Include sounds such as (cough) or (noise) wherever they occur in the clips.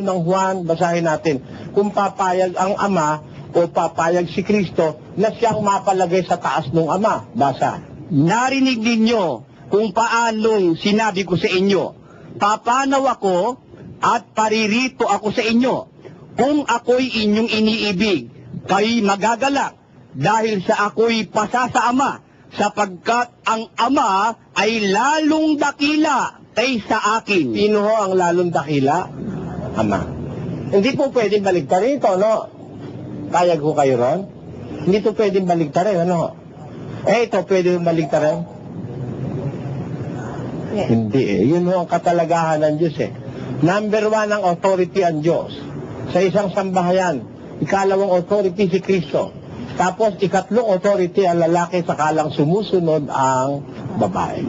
ng Juan, basahin natin. Kung papayag ang Ama o papayag si Kristo na siyang mapalagay sa taas ng Ama. Basa. Narinig ninyo kung paanong sinabi ko sa inyo. Papanaw ako at paririto ako sa inyo. Kung ako'y inyong iniibig, kayo'y magagalak dahil sa ako'y pasa sa Ama, sapagkat ang Ama ay lalong dakila kaysa akin. Sino ho ang lalong dakila? Ama. Hindi po pwedeng baligtarin ito, no? Payag ho kayo ron? Hindi po pwedeng baligtarin, ano ho? Eh, ito pwede baligtarin? Hindi eh. Yun ang katalagahan ng Diyos eh. Number one ang authority ang Diyos. Sa isang sambahayan, ikalawang authority si Kristo. Tapos ikatlong authority ang lalaki sakalang sumusunod ang babae.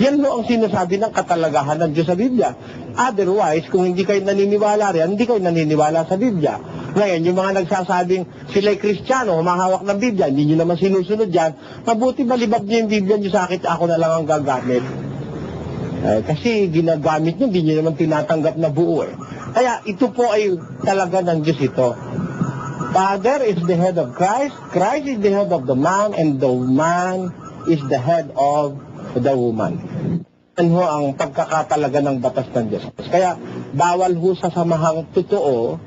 Yan ho ang sinasabi ng katalagahan ng Diyos sa Biblia. Otherwise, kung hindi kayo naniniwala riyan, hindi kayo naniniwala sa Biblia. Ngayon, yung mga nagsasabing sila'y Kristiyano, humahawak ng Biblia, hindi nyo naman sinusunod yan, mabuti balibag nyo yung Biblia nyo sa akin, ako na lang ang gagamit. Eh, kasi ginagamit nyo, hindi nyo naman tinatanggap na buo eh. Kaya ito po ay talaga ng Diyos ito. Father is the head of Christ, Christ is the head of the man, and the man is the head of the woman. Yan ho ang pagkakatalaga ng batas ng Diyos. Kaya bawal ho sa samahang totoo,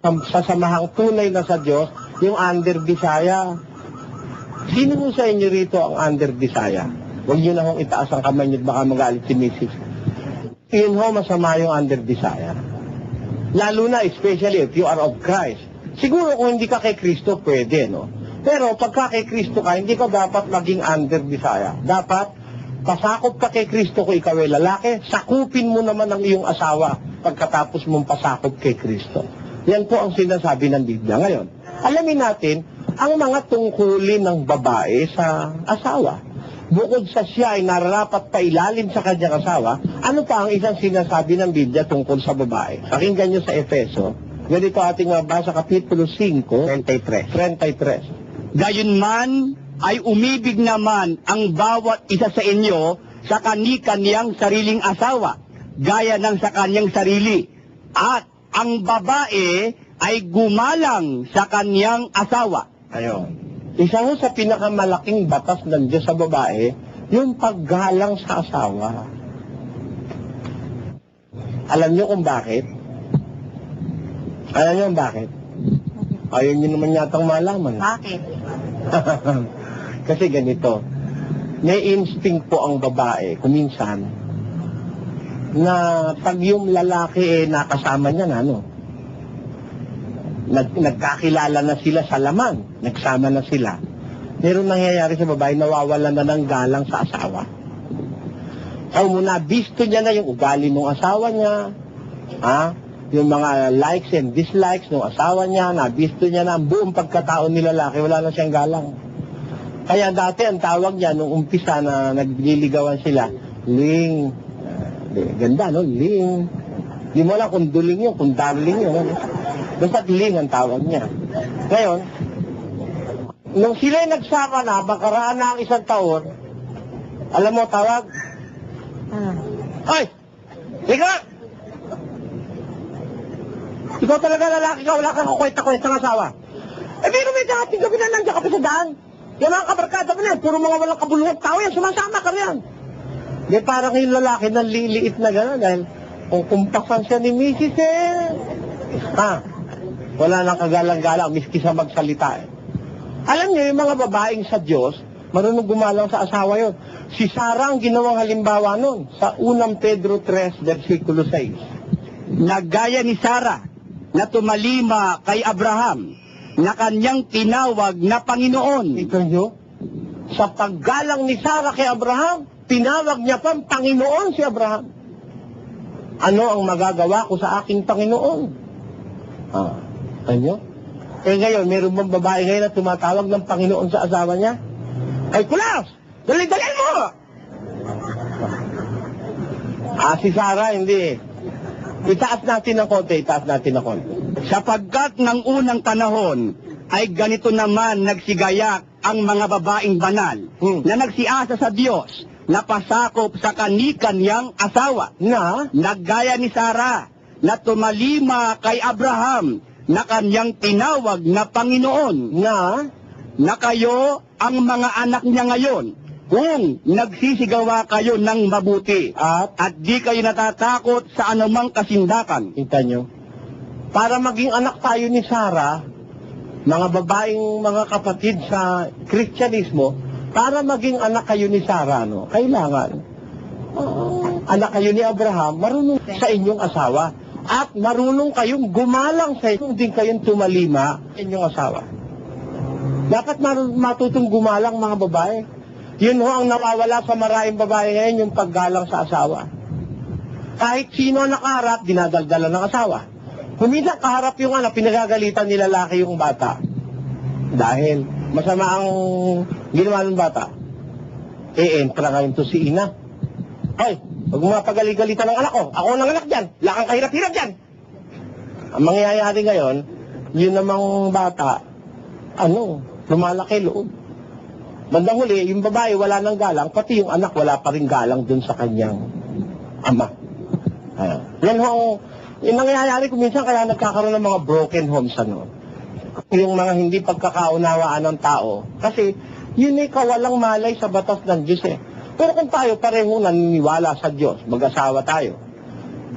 sa- sa samahang tunay na sa Diyos, yung under Bisaya. Sino ho sa inyo rito ang under Bisaya? Huwag nyo na hong itaas ang kamay nyo baka magalit si Mrs. Yun ho, masama yung under Bisaya. Lalo na, especially if you are of Christ. Siguro kung hindi ka kay Kristo, pwede, no? Pero pagka kay Kristo ka, hindi ka dapat maging under Bisaya. Dapat, pasakop ka kay Kristo kung ikaw ay lalaki, sakupin mo naman ang iyong asawa pagkatapos mong pasakop kay Kristo. Yan po ang sinasabi ng Biblia. Ngayon, alamin natin ang mga tungkulin ng babae sa asawa. Bukod sa siya ay nararapat pa ilalim sa kanyang asawa, ano pa ang isang sinasabi ng Biblia tungkol sa babae? Pakinggan nyo sa Efeso. Ganito ating mabasa, Kapitulo 5, 33. 33. Gayunman ay umibig naman ang bawat isa sa inyo sa kani-kaniyang sariling asawa, gaya ng sa kanyang sarili. At ang babae ay gumalang sa kanyang asawa. Ayun. Isa ho sa pinakamalaking batas ng Diyos sa babae, yung paggalang sa asawa. Alam niyo kung bakit? Alam niyo kung bakit? Ayaw niyo naman yatang malaman. Bakit? (laughs) Kasi ganito, may instinct po ang babae, kuminsan, na pag yung lalaki eh nakasama niya na, ano, nag, nagkakilala na sila sa laman, nagsama na sila. Meron nangyayari sa babae, nawawalan na ng galang sa asawa. O muna, bisto niya na yung ugali ng asawa niya, ha? Yung mga likes and dislikes ng asawa niya, nabisto niya na ang buong pagkatao ni lalaki, wala na siyang galang. Kaya dati ang tawag niya nung umpisa na nagliligawan sila, Ling. Uh, ganda, no? Ling. Di mo lang kung duling yun, kung darling yun. Ano? Basta Ling ang tawag niya. Ngayon, nung sila nagsama na, makaraan na ang isang taon, alam mo, tawag, Ah. Ay! Ika! Ikaw talaga lalaki ka, wala kang kukwenta-kwenta ng asawa. Eh, pero may dating gabi na nandiyan ka pa sa daan. Yung mga kabarkada mo na yan, puro mga walang kabuluhang tao yan, sumasama ka riyan. Di parang yung lalaki na liliit na gano'n dahil kung kumpasan siya ni Mrs. eh. Ha? Wala nang kagalang-galang, miski sa magsalita eh. Alam niyo, yung mga babaeng sa Diyos, marunong gumalang sa asawa yon. Si Sarah ang ginawang halimbawa nun sa unang Pedro 3, versikulo 6. Nagaya ni Sarah na tumalima kay Abraham na kanyang tinawag na Panginoon. Ito nyo, sa paggalang ni Sarah kay Abraham, tinawag niya pang Panginoon si Abraham. Ano ang magagawa ko sa aking Panginoon? Ah, ano? Eh ngayon, meron bang babae ngayon na tumatawag ng Panginoon sa asawa niya? Ay, kulas! Dali-dali mo! Ah, si Sarah, hindi. Itaas natin ng konti, itaas natin ng konti. Sapagkat ng unang panahon ay ganito naman nagsigayak ang mga babaeng banal Hmm. na nagsiasa sa Diyos na pasakop sa kani-kanyang asawa. Na, Naggaya ni Sarah na tumalima kay Abraham na kanyang tinawag na Panginoon Na, na kayo ang mga anak niya ngayon kung nagsisigawa kayo ng mabuti at, at di kayo natatakot sa anumang kasindakan. kita nyo, para maging anak tayo ni Sarah, mga babaeng mga kapatid sa Kristyanismo, para maging anak kayo ni Sarah, no, kailangan, ah, anak kayo ni Abraham, marunong sa inyong asawa. At marunong kayong gumalang sa inyong din kayong tumalima sa inyong asawa. Dapat marunong matutong gumalang mga babae. Yun ho ang nawawala sa maraming babae ngayon, yung paggalang sa asawa. Kahit sino nakaharap, dinadaldala ng asawa. Huminang kaharap yung anak, pinagagalitan ni lalaki yung bata. Dahil masama ang ginawa ng bata. E, entra ngayon to si ina. Ay, huwag mo mapagali-galitan ng anak ko. Ako ang anak dyan. Lakang kahirap-hirap dyan. Ang mangyayari ngayon, yun namang bata, ano, lumalaki loob. Bandang huli, yung babae wala nang galang, pati yung anak wala pa rin galang dun sa kanyang ama. Ayan. Yan ho, yung nangyayari kung minsan kaya nagkakaroon ng mga broken homes, ano. Yung mga hindi pagkakaunawaan ng tao. Kasi, yun ay kawalang malay sa batas ng Diyos eh. Pero kung tayo pareho naniniwala sa Diyos, mag-asawa tayo,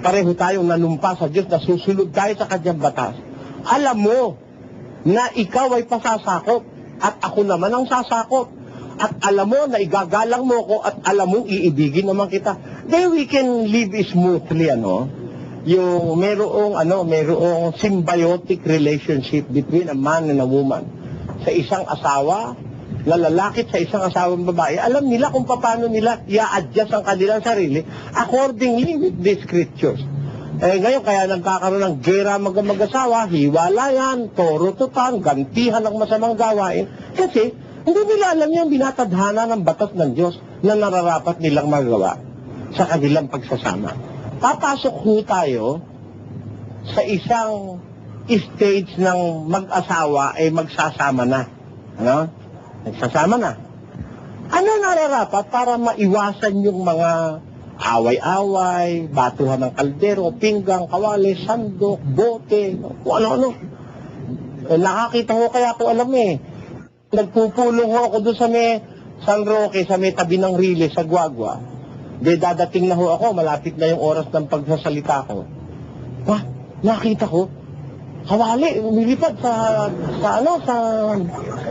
pareho tayong nanumpa sa Diyos na susunod tayo sa kanyang batas, alam mo na ikaw ay pasasakop at ako naman ang sasakop. At alam mo na igagalang mo ko at alam mo iibigin naman kita. Then we can live smoothly, ano? Yung merong, ano, merong symbiotic relationship between a man and a woman. Sa isang asawa, na lalaki at sa isang asawang babae, alam nila kung paano nila i-adjust ang kanilang sarili accordingly with the scriptures. Eh ngayon kaya nagkakaroon ng gera mag mag-asawa, hiwalayan, toro tutan, gantihan ng masamang gawain. Kasi hindi nila alam yung binatadhana ng batas ng Diyos na nararapat nilang magawa sa kanilang pagsasama. Papasok ho tayo sa isang stage ng mag-asawa ay magsasama na. Ano? Nagsasama na. Ano nararapat para maiwasan yung mga away-away, batuhan ng kaldero, pinggang, kawali, sandok, bote, kung ano-ano. Eh, nakakita ko kaya ko alam eh. Nagpupulong ho ako doon sa may San Roque, sa may tabi ng Riles, sa Guagua. De, dadating na ho ako, malapit na yung oras ng pagsasalita ko. Wah, nakita ko, kawali, umilipad sa, sa ano, sa,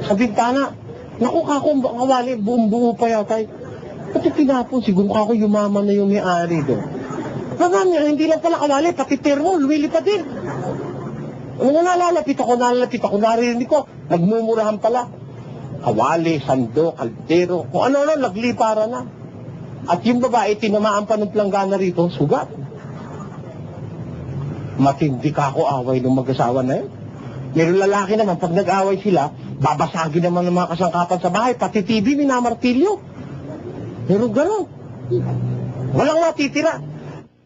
sa bintana. Naku, kako, kawali, buong buo pa yata. Pati tinapon, siguro kako yumaman na yung may-ari doon. Marami, hindi lang pala kawali, pati termo, lumilipad din. Ano nalalapit ako, nalalapit ako, narinig ko, nagmumurahan pala. Kawali, sando, kaldero, kung ano-ano, naglipara na. At yung babae, tinamaan pa ng planggana rito, sugat. Matindi ka ako away ng mag-asawa na yun. Meron lalaki naman, pag nag-away sila, babasagin naman ng mga kasangkapan sa bahay, pati TV, minamartilyo. Meron gano'n. Walang matitira.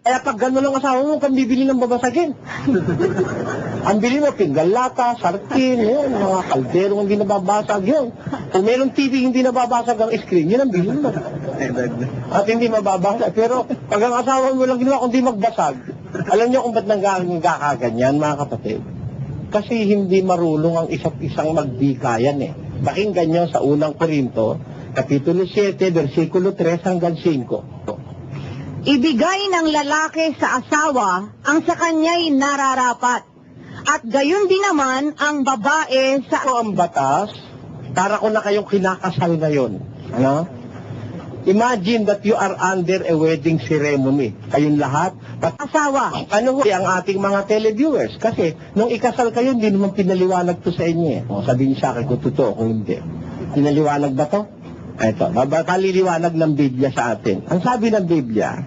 Kaya pag gano'n ang asawa mo, kang bibili ng babasagin. (laughs) ang bili mo, pinggan lata, sartin, yun, mga kaldero hindi nababasag yun. Kung meron TV hindi nababasag ang screen, yun ang bili mo. At hindi mababasag. Pero pag ang asawa mo lang ginawa, kundi magbasag, alam niyo kung ba't nagkakaganyan, mga kapatid? Kasi hindi marulong ang isa't isang magbikayan eh. Pakinggan niyo sa unang Korinto, Kapitulo 7, versikulo 3 hanggang 5. Ibigay ng lalaki sa asawa ang sa kanya'y nararapat. At gayon din naman ang babae sa Ito ang batas, para ko na kayong kinakasal ngayon. Ano? Imagine that you are under a wedding ceremony. Kayong lahat. At asawa. ano ho, ang ating mga televiewers? Kasi nung ikasal kayo, hindi naman pinaliwanag to sa inyo eh. O, sabihin sa akin kung totoo, kung hindi. Pinaliwanag ba to? Ito, babaliliwanag ng Biblia sa atin. Ang sabi ng Biblia,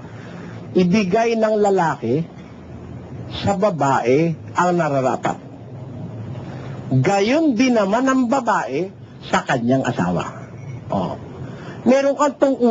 ibigay ng lalaki sa babae ang nararapat. Gayon din naman ang babae sa kanyang asawa. Oh. Meron kang tungkol